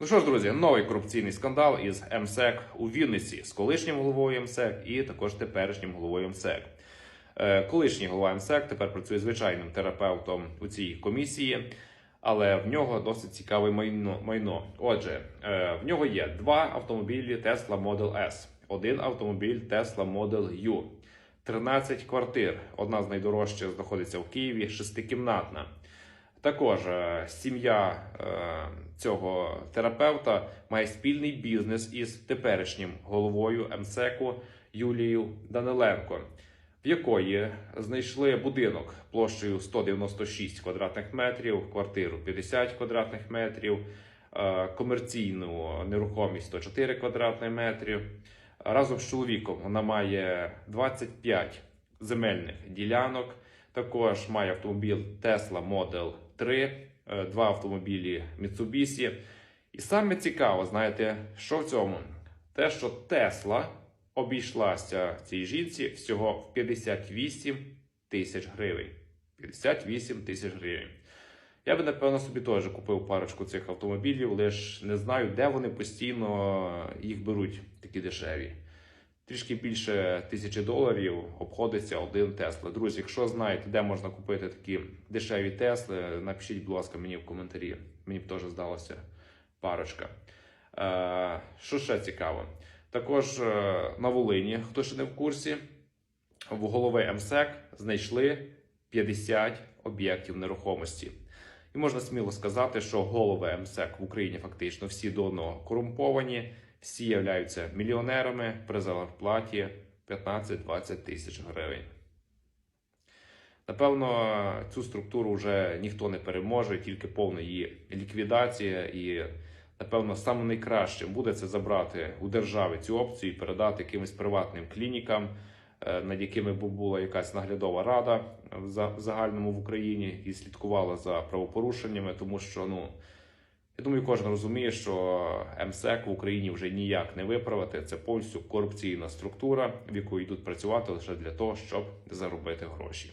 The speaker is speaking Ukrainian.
Ну що ж, друзі, новий корупційний скандал із МСЕК у Вінниці з колишнім головою МСЕК і також теперішнім головою МСЕК. Е, Колишній голова МСЕК тепер працює звичайним терапевтом у цій комісії, але в нього досить цікаве майно. Отже, е, в нього є два автомобілі Tesla Model S, один автомобіль Tesla Model U, 13 квартир. Одна з найдорожчих знаходиться в Києві, шестикімнатна. Також е, сім'я е, цього терапевта має спільний бізнес із теперішнім головою МСЕКу Юлією Даниленко, в якої знайшли будинок площею 196 квадратних метрів, квартиру 50 квадратних метрів, е, комерційну нерухомість 104 квадратних метрів. Разом з чоловіком вона має 25 земельних ділянок. Також має автомобіль Tesla Model 3, е, два автомобілі Mitsubishi. І саме цікаво, знаєте, що в цьому? Те, що Tesla обійшлася цій жінці всього в 58 тисяч гривень. 58 тисяч гривень. Я би, напевно, собі теж купив парочку цих автомобілів, лише не знаю, де вони постійно їх беруть такі дешеві. Трішки більше тисячі доларів обходиться один Тесла. Друзі, якщо знаєте, де можна купити такі дешеві Тесли, напишіть, будь ласка, мені в коментарі. Мені б теж здалося парочка. Е, що ще цікаво? Також е, на Волині, хто ще не в курсі, в голови МСЕК знайшли 50 об'єктів нерухомості. І можна сміло сказати, що голови МСЕК в Україні фактично всі до одного корумповані, всі являються мільйонерами при зарплаті 15-20 тисяч гривень. Напевно, цю структуру вже ніхто не переможе, тільки повна її ліквідація. І, напевно, саме найкращим буде це забрати у держави цю опцію і передати якимось приватним клінікам, е, над якими б була якась наглядова рада в загальному в Україні і слідкувала за правопорушеннями, тому що ну. Я думаю, кожен розуміє, що МСЕК в Україні вже ніяк не виправити. Це повністю корупційна структура, в яку йдуть працювати лише для того, щоб заробити гроші.